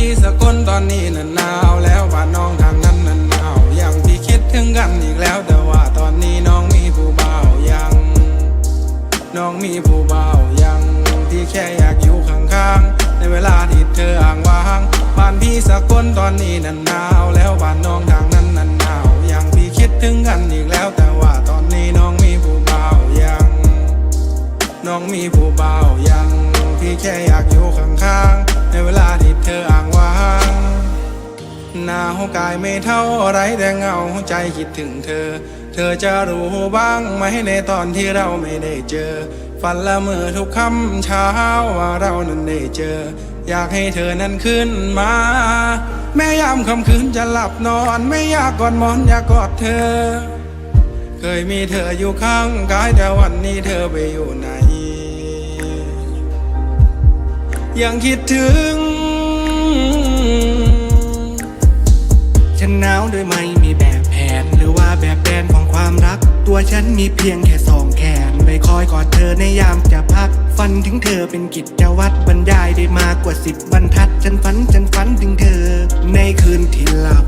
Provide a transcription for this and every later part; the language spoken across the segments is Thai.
พี่สกลตอนนี้น่ะหนาวแล้วบ้าน้องทางนั้นน่ะหนาวยังพี่คิดถึงกันอีกแล้วแต่ว่าตอนนี้น้องมีผู้บ่าวยังน้องมีผู้บ่าวยังที่แค่อยากอยู่ข้างๆในเวลาที่เธออ่างว่างบ้านพี่สกลตอนนี้น่ะหนาวแล้วบ้านน้องทางนั้นน่ะหนาวยังพี่คิดถึงกันอีกแล้วแต่ว่าตอนนี้น้องมีผู้บ่าวยัง น้องมีผู้บ่าวยังพี่แค่อยากอยู่ข้างๆ เวลาที่เธออ่างว่างหนาวกายไม่เท่าไรแต่เหงาใจคิดถึงเธอ เธอจะรู้บ้างไหมในตอนที่เราไม่ได้เจอ ฝันละเมอทุกค่ำเช้าว่าเรานั้นได้เจอ อยากให้เธอนั้นขึ้นมา แม่ยามค่ำคืนจะหลับนอนไม่อยากกอดมอนอยากกอดเธอ เคยมีเธออยู่ข้างกายแต่วันนี้เธอไปอยู่ไหน ยังคิดถึง ฉันหนาวโดยไม่มีแบบแผน หรือว่าแบบแผนของความรัก ตัวฉันมีเพียงแค่สองแขนไว้คอยกอดเธอในยามจะพัก ฝันถึงเธอเป็นกิจวัตรบรรยายได้มากกว่าสิบบรรทัด ฉันฝันฉันฝันถึงเธอ ในคืนที่หลับ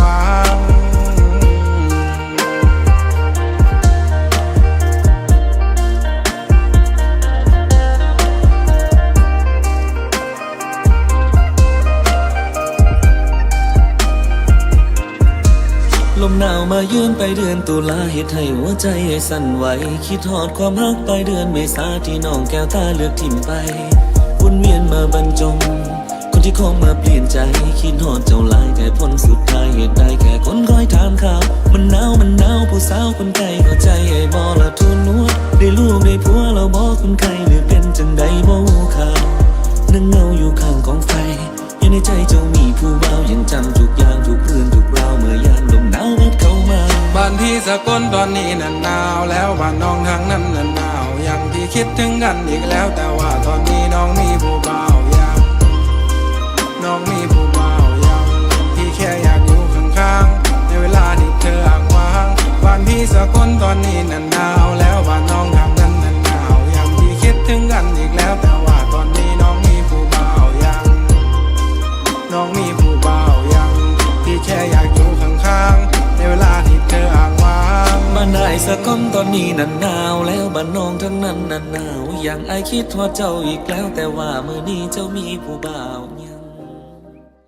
ลมหนาวมายืนไปเดือนตุลาเหตุให้หัวใจสั่นไหว คิดหอดความรักไปเดือนเมษาที่น้องแก้วตาเลือกทิมไปวนเวียนมาบรรจง คนที่เข้ามาเปลี่ยนใจ คิดหอดเจ้าลายแต่ผลสุดท้ายเหตุใดแค่คนคอยถามข่าวมันหนาวมันหนาวผู้สาวคนไกลเข้าใจไอ้ บ้านพี่สกลตอนนี้น่ะหนาว แล้วบ้านน้องทางนั้นน่ะหนาวยังพี่คิดถึงกันอีกแล้ว แต่ว่าตอนนี้น้องมีผู้บ่าวยังน้องมีผู้บ่าวยังพี่แค่อยากอยู่ข้างๆในเวลาที่เธออ่างว่างบ้านพี่สกลตอนนี้น่ะหนาว แล้วบ้านน้องทางนั้นน่ะหนาวยังพี่คิดถึงกันอีกแล้วแต่ นี้นันหนาวแล้วบ้านน้องทั้งนั้นนันหนาว อย่างไอคิดว่าเจ้าอีกแล้วแต่ว่ามือนี้เจ้ามีผู้บ่าว